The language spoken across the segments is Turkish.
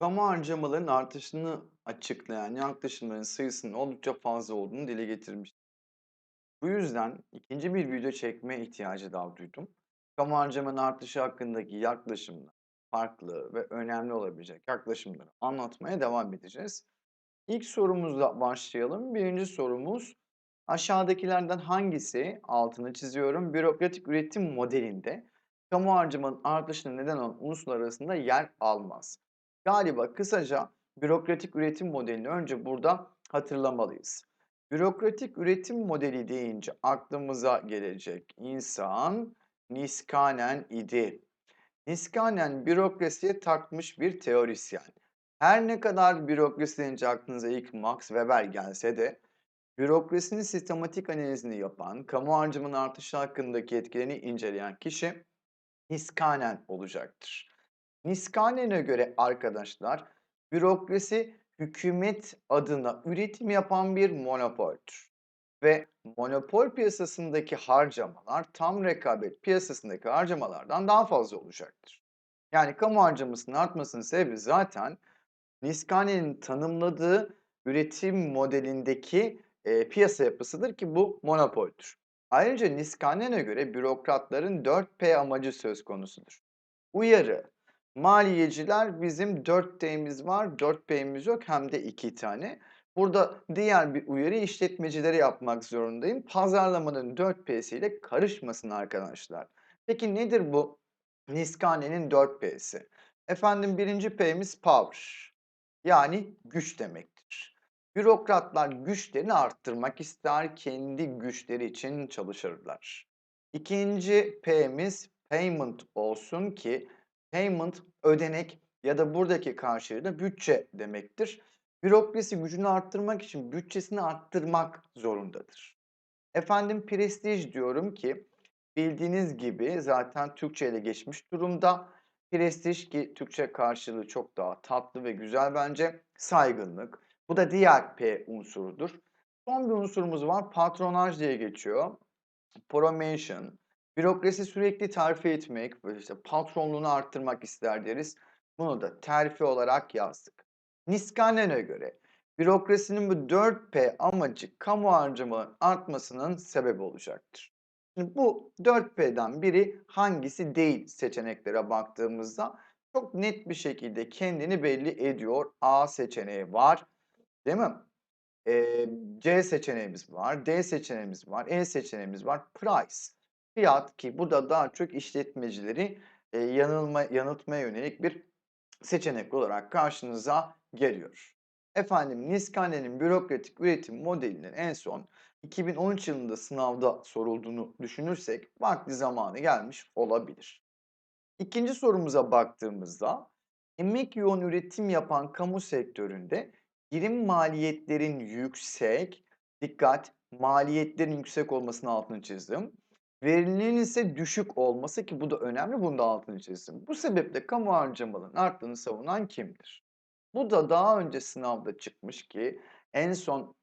Kamu harcamalarının artışını açıklayan yaklaşımların sayısının oldukça fazla olduğunu dile getirmiş. Bu yüzden ikinci bir video çekme ihtiyacı da duydum. Kamu harcamanın artışı hakkındaki yaklaşımlar, farklı ve önemli olabilecek yaklaşımları anlatmaya devam edeceğiz. İlk sorumuzla başlayalım. Birinci sorumuz aşağıdakilerden hangisi altını çiziyorum bürokratik üretim modelinde kamu harcamanın artışına neden olan unsurlar arasında yer almaz. Galiba kısaca bürokratik üretim modelini önce burada hatırlamalıyız. Bürokratik üretim modeli deyince aklımıza gelecek insan Niskanen idi. Niskanen bürokrasiye takmış bir teorisyen. Her ne kadar bürokrasi deyince aklınıza ilk Max Weber gelse de bürokrasinin sistematik analizini yapan, kamu harcamanın artışı hakkındaki etkilerini inceleyen kişi Niskanen olacaktır. Niskanem'e göre arkadaşlar bürokrasi hükümet adına üretim yapan bir monopoldür. Ve monopol piyasasındaki harcamalar tam rekabet piyasasındaki harcamalardan daha fazla olacaktır. Yani kamu harcamasının artmasının sebebi zaten Niskanem'in tanımladığı üretim modelindeki e, piyasa yapısıdır ki bu monopoldür. Ayrıca Niskanem'e göre bürokratların 4P amacı söz konusudur. Uyarı, Maliyeciler bizim 4T'miz var, 4P'miz yok hem de 2 tane. Burada diğer bir uyarı işletmecilere yapmak zorundayım. Pazarlamanın 4P'siyle karışmasın arkadaşlar. Peki nedir bu Niskane'nin 4P'si? Efendim birinci P'miz power. Yani güç demektir. Bürokratlar güçlerini arttırmak ister, kendi güçleri için çalışırlar. İkinci P'miz payment olsun ki Payment, ödenek ya da buradaki karşılığı da bütçe demektir. Bürokrasi gücünü arttırmak için bütçesini arttırmak zorundadır. Efendim prestij diyorum ki bildiğiniz gibi zaten Türkçe ile geçmiş durumda. Prestij ki Türkçe karşılığı çok daha tatlı ve güzel bence. Saygınlık. Bu da diğer P unsurudur. Son bir unsurumuz var. Patronaj diye geçiyor. Promotion. Bürokrasi sürekli terfi etmek, işte patronluğunu arttırmak ister deriz. Bunu da terfi olarak yazdık. Niskanen'e göre bürokrasinin bu 4P amacı kamu harcamaların artmasının sebebi olacaktır. Şimdi bu 4P'den biri hangisi değil seçeneklere baktığımızda çok net bir şekilde kendini belli ediyor. A seçeneği var. Değil mi? Ee, C seçeneğimiz var, D seçeneğimiz var, E seçeneğimiz var. Price. Fiyat ki bu da daha çok işletmecileri e, yanılma, yanıltmaya yönelik bir seçenek olarak karşınıza geliyor. Efendim Niskane'nin bürokratik üretim modelinin en son 2013 yılında sınavda sorulduğunu düşünürsek vakti zamanı gelmiş olabilir. İkinci sorumuza baktığımızda emek yoğun üretim yapan kamu sektöründe girim maliyetlerin yüksek, dikkat maliyetlerin yüksek olmasının altını çizdim. Verimliliğin ise düşük olması ki bu da önemli, bunun da altını çizdim. Bu sebeple kamu harcamalarının arttığını savunan kimdir? Bu da daha önce sınavda çıkmış ki en son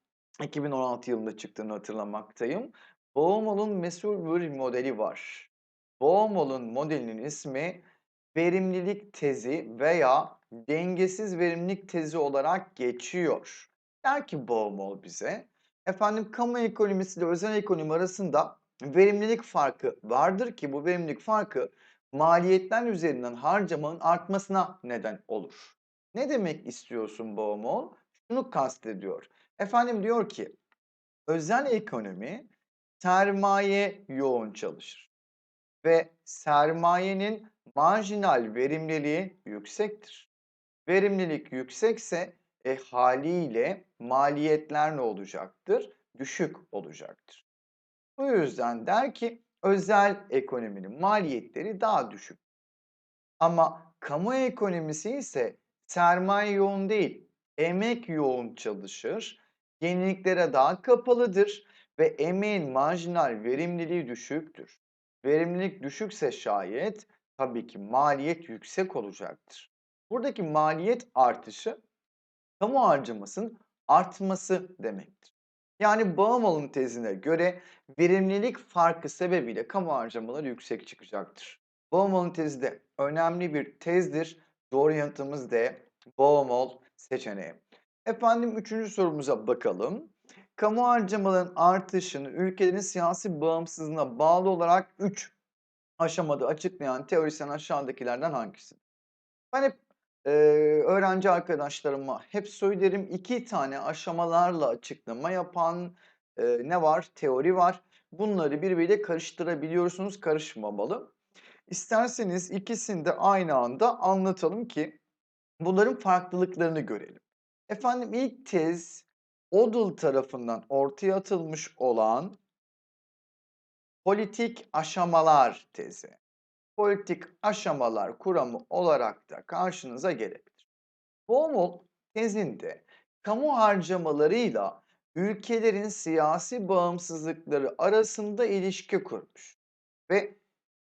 2016 yılında çıktığını hatırlamaktayım. Baumol'un mesul bir modeli var. Baumol'un modelinin ismi verimlilik tezi veya dengesiz verimlilik tezi olarak geçiyor. Der ki Baumol bize, efendim kamu ekonomisi ile özel ekonomi arasında verimlilik farkı vardır ki bu verimlilik farkı maliyetler üzerinden harcamanın artmasına neden olur. Ne demek istiyorsun Baumol? Şunu kastediyor. Efendim diyor ki özel ekonomi sermaye yoğun çalışır ve sermayenin marjinal verimliliği yüksektir. Verimlilik yüksekse e, haliyle maliyetler ne olacaktır? Düşük olacaktır. Bu yüzden der ki özel ekonominin maliyetleri daha düşük. Ama kamu ekonomisi ise sermaye yoğun değil, emek yoğun çalışır, yeniliklere daha kapalıdır ve emeğin marjinal verimliliği düşüktür. Verimlilik düşükse şayet tabii ki maliyet yüksek olacaktır. Buradaki maliyet artışı kamu harcamasının artması demektir. Yani Baumol'un tezine göre verimlilik farkı sebebiyle kamu harcamaları yüksek çıkacaktır. Baumol'un tezi de önemli bir tezdir. Doğru yanıtımız D. bol seçeneği. Efendim 3. sorumuza bakalım. Kamu harcamalarının artışını ülkelerin siyasi bağımsızlığına bağlı olarak 3 aşamada açıklayan teorisyen aşağıdakilerden hangisidir? Ben hep, eee, öğrenci arkadaşlarıma hep söylerim 2 tane aşamalarla açıklama yapan, eee, ne var? Teori var. Bunları birbiriyle karıştırabiliyorsunuz, karışmamalı. İsterseniz ikisini de aynı anda anlatalım ki bunların farklılıklarını görelim. Efendim ilk tez Odell tarafından ortaya atılmış olan politik aşamalar tezi. Politik aşamalar kuramı olarak da karşınıza gelebilir. Baumol tezinde kamu harcamalarıyla ülkelerin siyasi bağımsızlıkları arasında ilişki kurmuş ve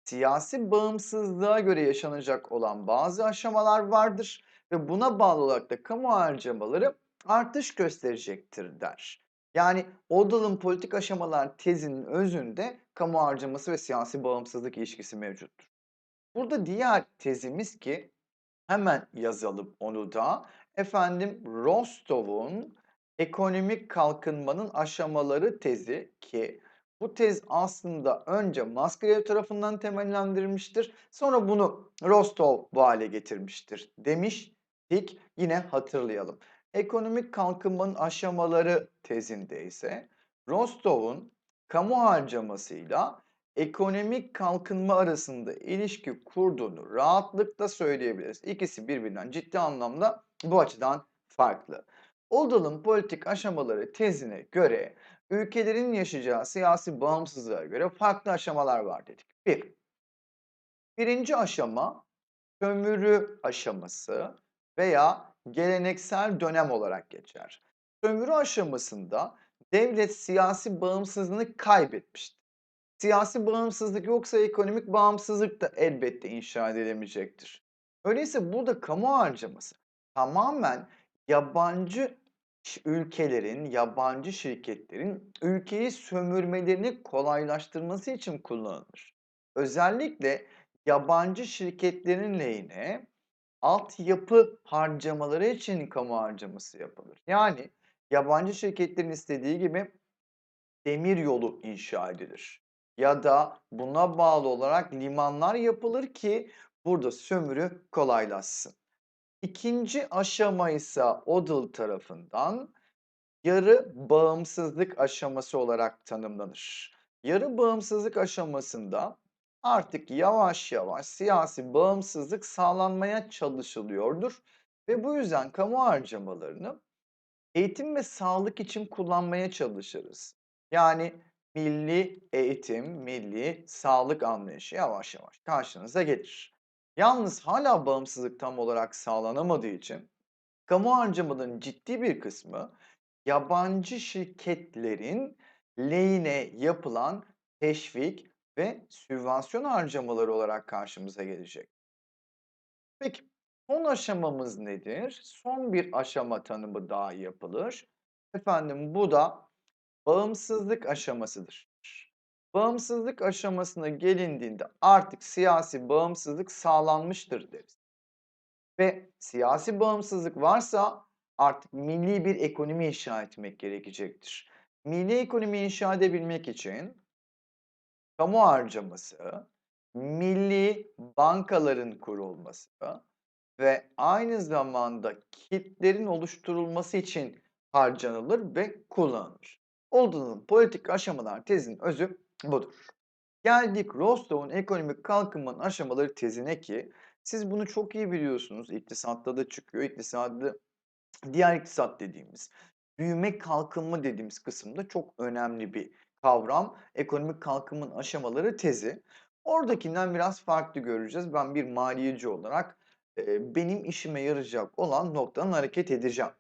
siyasi bağımsızlığa göre yaşanacak olan bazı aşamalar vardır ve buna bağlı olarak da kamu harcamaları artış gösterecektir der. Yani Odell'ın politik aşamalar tezinin özünde kamu harcaması ve siyasi bağımsızlık ilişkisi mevcuttur. Burada diğer tezimiz ki hemen yazalım onu da. Efendim Rostov'un ekonomik kalkınmanın aşamaları tezi ki bu tez aslında önce Maskalev tarafından temellendirilmiştir. Sonra bunu Rostov bu hale getirmiştir demiştik. Yine hatırlayalım. Ekonomik kalkınmanın aşamaları tezinde ise Rostov'un kamu harcamasıyla ekonomik kalkınma arasında ilişki kurduğunu rahatlıkla söyleyebiliriz. İkisi birbirinden ciddi anlamda bu açıdan farklı. Odell'ın politik aşamaları tezine göre ülkelerin yaşayacağı siyasi bağımsızlığa göre farklı aşamalar var dedik. Bir, birinci aşama sömürü aşaması veya geleneksel dönem olarak geçer. Sömürü aşamasında devlet siyasi bağımsızlığını kaybetmiştir. Siyasi bağımsızlık yoksa ekonomik bağımsızlık da elbette inşa edilemeyecektir. Öyleyse burada kamu harcaması tamamen yabancı ülkelerin, yabancı şirketlerin ülkeyi sömürmelerini kolaylaştırması için kullanılır. Özellikle yabancı şirketlerin lehine altyapı harcamaları için kamu harcaması yapılır. Yani yabancı şirketlerin istediği gibi demiryolu inşa edilir ya da buna bağlı olarak limanlar yapılır ki burada sömürü kolaylaşsın. İkinci aşama ise Odell tarafından yarı bağımsızlık aşaması olarak tanımlanır. Yarı bağımsızlık aşamasında artık yavaş yavaş siyasi bağımsızlık sağlanmaya çalışılıyordur ve bu yüzden kamu harcamalarını eğitim ve sağlık için kullanmaya çalışırız. Yani milli eğitim, milli sağlık anlayışı yavaş yavaş karşınıza gelir. Yalnız hala bağımsızlık tam olarak sağlanamadığı için kamu harcamalarının ciddi bir kısmı yabancı şirketlerin lehine yapılan teşvik ve sübvansiyon harcamaları olarak karşımıza gelecek. Peki son aşamamız nedir? Son bir aşama tanımı daha yapılır. Efendim bu da bağımsızlık aşamasıdır. Bağımsızlık aşamasına gelindiğinde artık siyasi bağımsızlık sağlanmıştır deriz. Ve siyasi bağımsızlık varsa artık milli bir ekonomi inşa etmek gerekecektir. Milli ekonomi inşa edebilmek için kamu harcaması, milli bankaların kurulması ve aynı zamanda kitlerin oluşturulması için harcanılır ve kullanılır. Odell'ın politik aşamalar tezinin özü budur. Geldik Rostov'un ekonomik kalkınmanın aşamaları tezine ki siz bunu çok iyi biliyorsunuz. İktisatta da çıkıyor. İktisadı diğer iktisat dediğimiz büyüme kalkınma dediğimiz kısımda çok önemli bir kavram. Ekonomik kalkınmanın aşamaları tezi. Oradakinden biraz farklı göreceğiz. Ben bir maliyeci olarak e, benim işime yarayacak olan noktadan hareket edeceğim.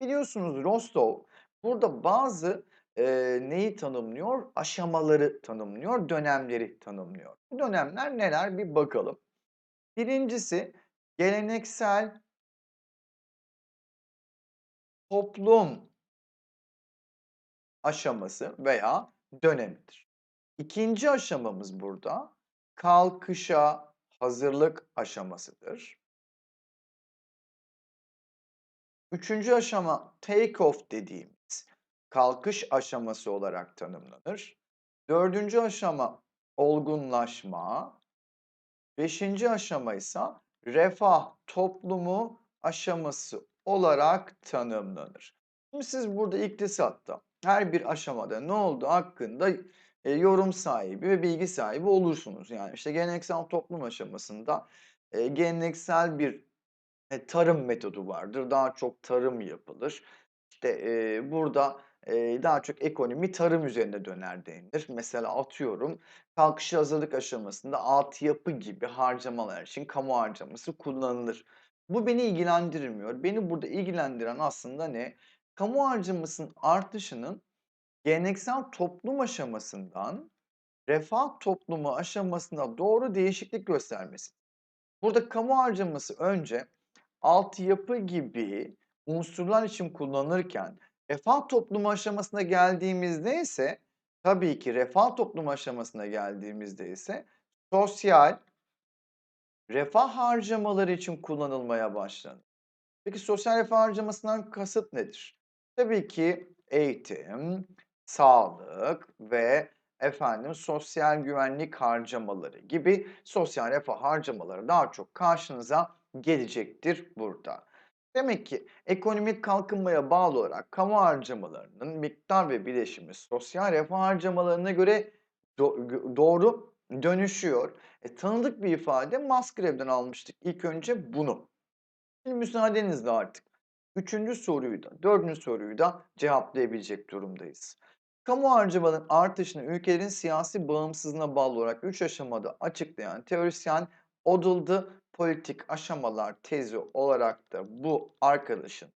Biliyorsunuz Rostov burada bazı e, neyi tanımlıyor? Aşamaları tanımlıyor, dönemleri tanımlıyor. Bu dönemler neler bir bakalım. Birincisi geleneksel toplum aşaması veya dönemidir. İkinci aşamamız burada kalkışa hazırlık aşamasıdır. Üçüncü aşama take off dediğimiz kalkış aşaması olarak tanımlanır. Dördüncü aşama olgunlaşma. Beşinci aşama ise refah toplumu aşaması olarak tanımlanır. Şimdi siz burada iktisatta her bir aşamada ne olduğu hakkında e, yorum sahibi ve bilgi sahibi olursunuz. Yani işte geleneksel toplum aşamasında e, geleneksel bir e, tarım metodu vardır. Daha çok tarım yapılır. İşte e, burada daha çok ekonomi tarım üzerine döner denilir. Mesela atıyorum kalkışa hazırlık aşamasında altyapı gibi harcamalar için kamu harcaması kullanılır. Bu beni ilgilendirmiyor. Beni burada ilgilendiren aslında ne? Kamu harcamasının artışının geleneksel toplum aşamasından refah toplumu aşamasına doğru değişiklik göstermesi. Burada kamu harcaması önce altyapı gibi unsurlar için kullanılırken refah toplumu aşamasına geldiğimizde ise tabii ki refah toplumu aşamasına geldiğimizde ise sosyal refah harcamaları için kullanılmaya başlanır. Peki sosyal refah harcamasından kasıt nedir? Tabii ki eğitim, sağlık ve efendim sosyal güvenlik harcamaları gibi sosyal refah harcamaları daha çok karşınıza gelecektir burada. Demek ki ekonomik kalkınmaya bağlı olarak kamu harcamalarının miktar ve bileşimi sosyal refah harcamalarına göre do doğru dönüşüyor. E, tanıdık bir ifade Musgrave'den almıştık ilk önce bunu. Şimdi müsaadenizle artık üçüncü soruyu da dördüncü soruyu da cevaplayabilecek durumdayız. Kamu harcamaların artışını ülkelerin siyasi bağımsızlığına bağlı olarak üç aşamada açıklayan teorisyen Odıldı politik aşamalar tezi olarak da bu arkadaşın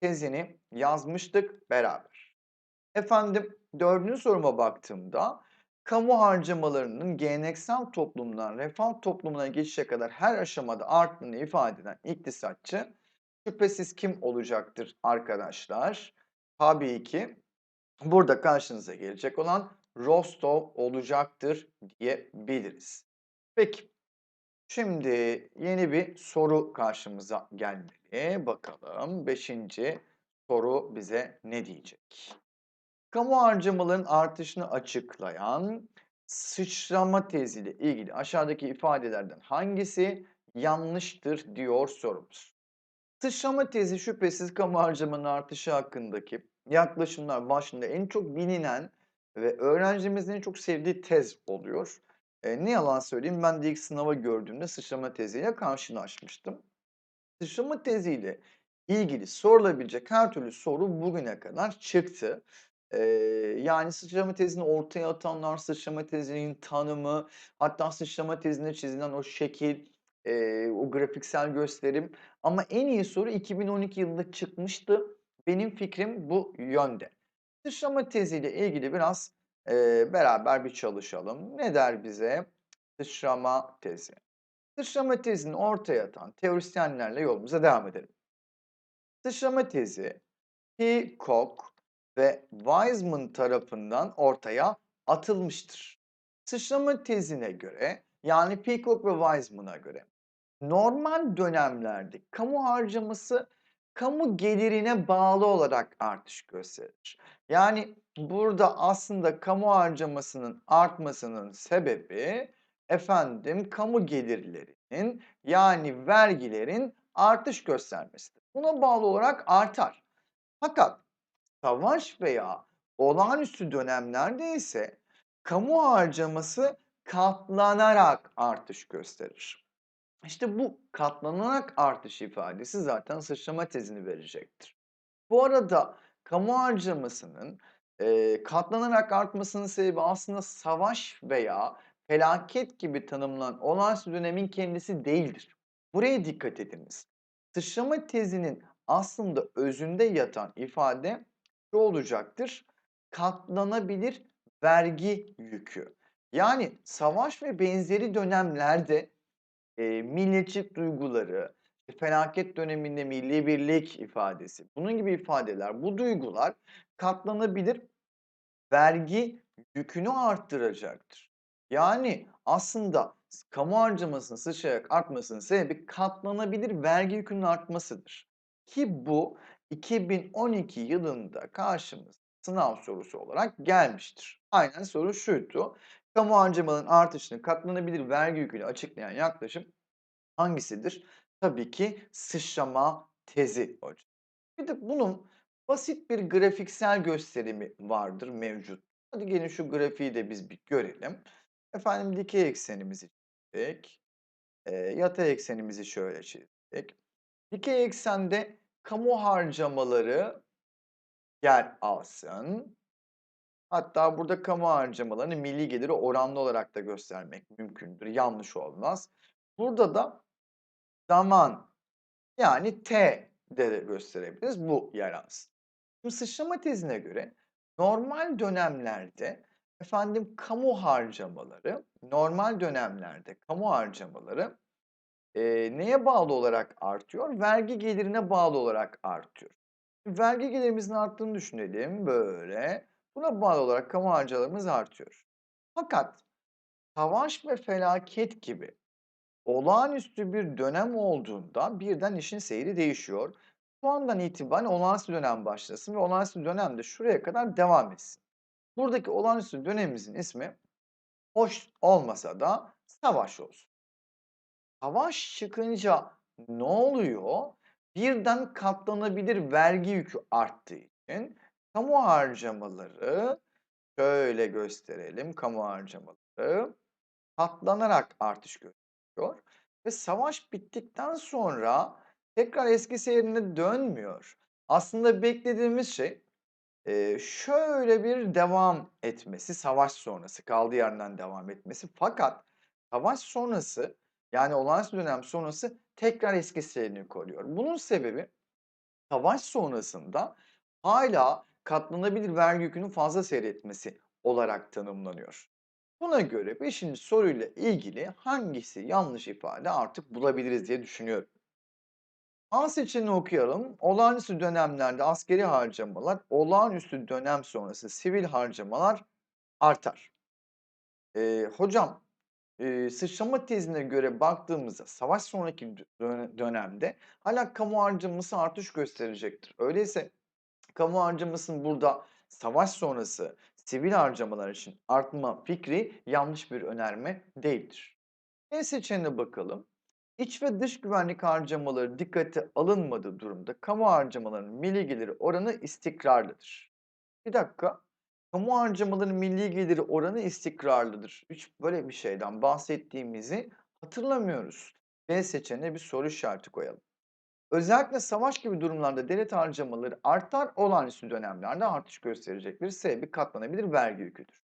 tezini yazmıştık beraber. Efendim dördüncü soruma baktığımda kamu harcamalarının geleneksel toplumdan refah toplumuna geçişe kadar her aşamada arttığını ifade eden iktisatçı şüphesiz kim olacaktır arkadaşlar? Tabii ki burada karşınıza gelecek olan Rostov olacaktır diyebiliriz. Peki Şimdi yeni bir soru karşımıza gelmeli. Bakalım 5. soru bize ne diyecek? Kamu harcamaların artışını açıklayan sıçrama teziyle ilgili aşağıdaki ifadelerden hangisi yanlıştır diyor sorumuz. Sıçrama tezi şüphesiz kamu harcamanın artışı hakkındaki yaklaşımlar başında en çok bilinen ve öğrencimizin en çok sevdiği tez oluyor. Eee, ne yalan söyleyeyim, ben de ilk sınava gördüğümde sıçrama teziyle karşılaşmıştım. Sıçrama teziyle ilgili sorulabilecek her türlü soru bugüne kadar çıktı. Eee, yani sıçrama tezini ortaya atanlar, sıçrama tezinin tanımı, hatta sıçrama tezinde çizilen o şekil, eee, o grafiksel gösterim ama en iyi soru 2012 yılında çıkmıştı. Benim fikrim bu yönde. Sıçrama teziyle ilgili biraz Eee, beraber bir çalışalım. Ne der bize? Sıçrama tezi. Sıçrama tezini ortaya atan teorisyenlerle yolumuza devam edelim. Sıçrama tezi Peacock ve Weizmann tarafından ortaya atılmıştır. Sıçrama tezine göre yani Peacock ve Weizmann'a göre normal dönemlerde kamu harcaması kamu gelirine bağlı olarak artış gösterir. Yani burada aslında kamu harcamasının artmasının sebebi efendim kamu gelirlerinin yani vergilerin artış göstermesidir. Buna bağlı olarak artar. Fakat savaş veya olağanüstü dönemlerde ise kamu harcaması katlanarak artış gösterir. İşte bu katlanarak artış ifadesi zaten sıçrama tezini verecektir. Bu arada kamu harcamasının eee, katlanarak artmasının sebebi aslında savaş veya felaket gibi tanımlanan olağanüstü dönemin kendisi değildir. Buraya dikkat ediniz. Sıçrama tezinin aslında özünde yatan ifade şu olacaktır. Katlanabilir vergi yükü. Yani savaş ve benzeri dönemlerde Eee, milliyetçilik duyguları, felaket döneminde milli birlik ifadesi, bunun gibi ifadeler, bu duygular katlanabilir vergi yükünü arttıracaktır. Yani aslında kamu harcamasının sıçrayarak artmasının sebebi katlanabilir vergi yükünün artmasıdır. Ki bu 2012 yılında karşımıza sınav sorusu olarak gelmiştir. Aynen soru şuydu. Kamu harcamalarının artışını katlanabilir vergi yüküyle açıklayan yaklaşım hangisidir? Tabii ki sıçrama tezi hocam. Bir de bunun basit bir grafiksel gösterimi vardır, mevcut. Hadi gelin şu grafiği de biz bir görelim. Efendim dikey eksenimizi çizdik. Eee, yatay eksenimizi şöyle çizdik. Dikey eksende kamu harcamaları yer alsın. Hatta burada kamu harcamalarını milli geliri oranlı olarak da göstermek mümkündür. Yanlış olmaz. Burada da zaman yani T de gösterebiliriz. Bu yer alsın. Şimdi sıçrama tezine göre normal dönemlerde efendim kamu harcamaları, normal dönemlerde kamu harcamaları eee, neye bağlı olarak artıyor? Vergi gelirine bağlı olarak artıyor. Vergi gelirimizin arttığını düşünelim böyle. Buna bağlı olarak kamu harcamalarımız artıyor. Fakat savaş ve felaket gibi olağanüstü bir dönem olduğunda birden işin seyri değişiyor. Şu andan itibaren olağanüstü dönem başlasın ve olağanüstü dönem de şuraya kadar devam etsin. Buradaki olağanüstü dönemimizin ismi hoş olmasa da savaş olsun. Savaş çıkınca ne oluyor? Birden katlanabilir vergi yükü arttığı için kamu harcamaları şöyle gösterelim kamu harcamaları katlanarak artış gösteriyor ve savaş bittikten sonra tekrar eski seyrine dönmüyor. Aslında beklediğimiz şey eee, şöyle bir devam etmesi, savaş sonrası kaldığı yerden devam etmesi. Fakat savaş sonrası yani olağanüstü dönem sonrası tekrar eski seyrini koruyor. Bunun sebebi savaş sonrasında hala katlanabilir vergi yükünün fazla seyretmesi olarak tanımlanıyor. Buna göre 5. soruyla ilgili hangisi yanlış ifade artık bulabiliriz diye düşünüyorum. A seçeneğini okuyalım. Olağanüstü dönemlerde askeri harcamalar, olağanüstü dönem sonrası sivil harcamalar artar. Eee, hocam, eee, sıçrama tezine göre baktığımızda savaş sonraki dö dö dönemde hâlâ kamu harcaması artış gösterecektir. Öyleyse kamu harcamasının burada savaş sonrası sivil harcamalar için artma fikri yanlış bir önerme değildir. B seçeneğine bakalım. İç ve dış güvenlik harcamaları dikkate alınmadığı durumda kamu harcamalarının milli geliri oranı istikrarlıdır. Bir dakika. Kamu harcamalarının milli geliri oranı istikrarlıdır. Hiç böyle bir şeyden bahsettiğimizi hatırlamıyoruz. B seçeneğine bir soru işareti koyalım. Özellikle savaş gibi durumlarda devlet harcamaları artar, olağanüstü dönemlerde artış gösterecektir. Sebebi katlanabilir vergi yüküdür.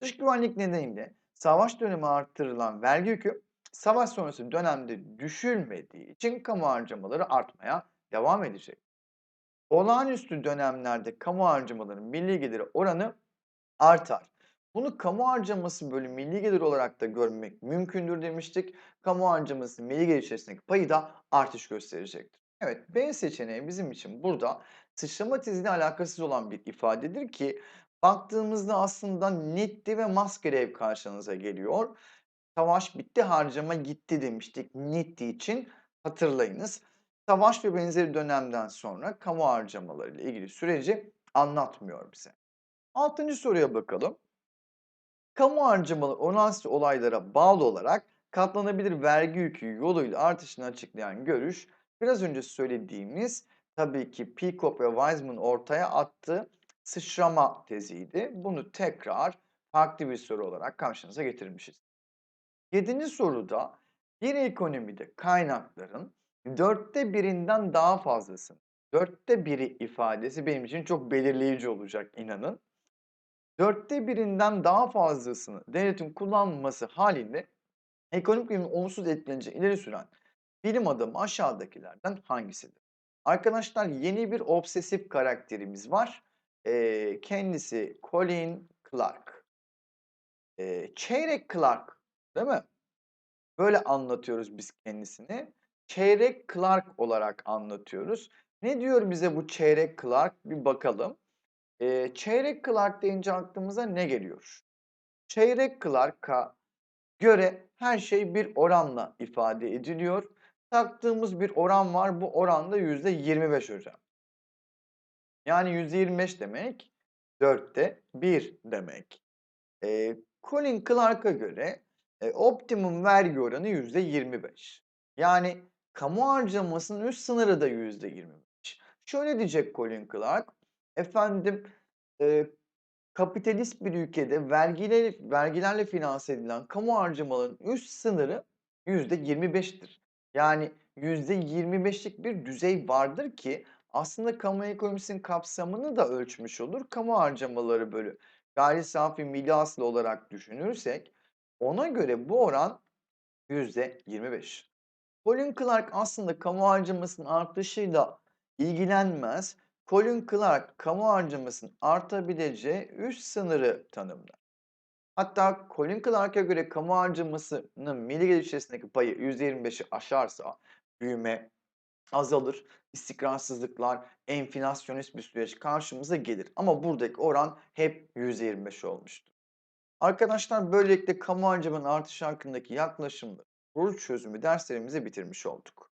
Dış güvenlik nedeniyle savaş dönemi arttırılan vergi yükü savaş sonrası dönemde düşülmediği için kamu harcamaları artmaya devam edecek. Olağanüstü dönemlerde kamu harcamalarının milli geliri oranı artar. Bunu kamu harcaması bölü milli gelir olarak da görmek mümkündür demiştik. Kamu harcaması milli gelir içerisindeki payı da artış gösterecektir. Evet B seçeneği bizim için burada sıçrama teziyle alakasız olan bir ifadedir ki baktığımızda aslında netti ve maskeli ev karşınıza geliyor. Savaş bitti harcama gitti demiştik netti için hatırlayınız. Savaş ve benzeri dönemden sonra kamu harcamaları ile ilgili süreci anlatmıyor bize. Altıncı soruya bakalım. Kamu harcamaları olağanüstü olaylara bağlı olarak katlanabilir vergi yükü yoluyla artışını açıklayan görüş biraz önce söylediğimiz tabii ki Peacock ve Wiseman ortaya attığı sıçrama teziydi. Bunu tekrar farklı bir soru olarak karşınıza getirmişiz. Yedinci soruda bir ekonomide kaynakların dörtte birinden daha fazlasını, dörtte biri ifadesi benim için çok belirleyici olacak inanın. Dörtte birinden daha fazlasını devletin kullanması halinde ekonomik büyümenin olumsuz etkileneceğini ileri süren bilim adamı aşağıdakilerden hangisidir? Arkadaşlar yeni bir obsesif karakterimiz var. Eee, kendisi Colin Clark. Eee, çeyrek Clark, değil mi? Böyle anlatıyoruz biz kendisini. Çeyrek Clark olarak anlatıyoruz. Ne diyor bize bu çeyrek Clark? Bir bakalım. Eee, çeyrek Clark deyince aklımıza ne geliyor? Çeyrek Clark'a göre her şey bir oranla ifade ediliyor. Taktığımız bir oran var. Bu oran da %25 hocam. Yani %25 demek 4'te 1 demek. Eee, Colin Clark'a göre, eee, optimum vergi oranı %25. Yani kamu harcamasının üst sınırı da %25. Şöyle diyecek Colin Clark, efendim, eee, kapitalist bir ülkede vergileri vergilerle finanse edilen kamu harcamalarının üst sınırı %25'tir. Yani %25'lik bir düzey vardır ki aslında kamu ekonomisinin kapsamını da ölçmüş olur. Kamu harcamaları bölü gayri safi milli hasıla olarak düşünürsek ona göre bu oran %25. Colin Clark aslında kamu harcamasının artışıyla ilgilenmez. Colin Clark kamu harcamasının artabileceği üst sınırı tanımlar. Hatta Colin Clark'a göre kamu harcamasının milli gelir içerisindeki payı %25'i aşarsa büyüme azalır, istikrarsızlıklar, enflasyonist bir süreç karşımıza gelir. Ama buradaki oran hep %25 olmuştur. Arkadaşlar böylelikle kamu harcamanın artışı hakkındaki yaklaşımları, soru çözümü derslerimizi bitirmiş olduk.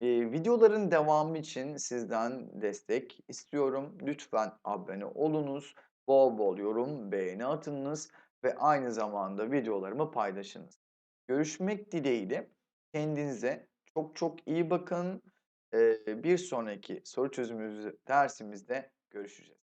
Eee, videoların devamı için sizden destek istiyorum. Lütfen abone olunuz, bol bol yorum, beğeni atınız ve aynı zamanda videolarımı paylaşınız. Görüşmek dileğiyle. Kendinize çok çok iyi bakın. Eee, bir sonraki soru çözümümüzü dersimizde görüşeceğiz.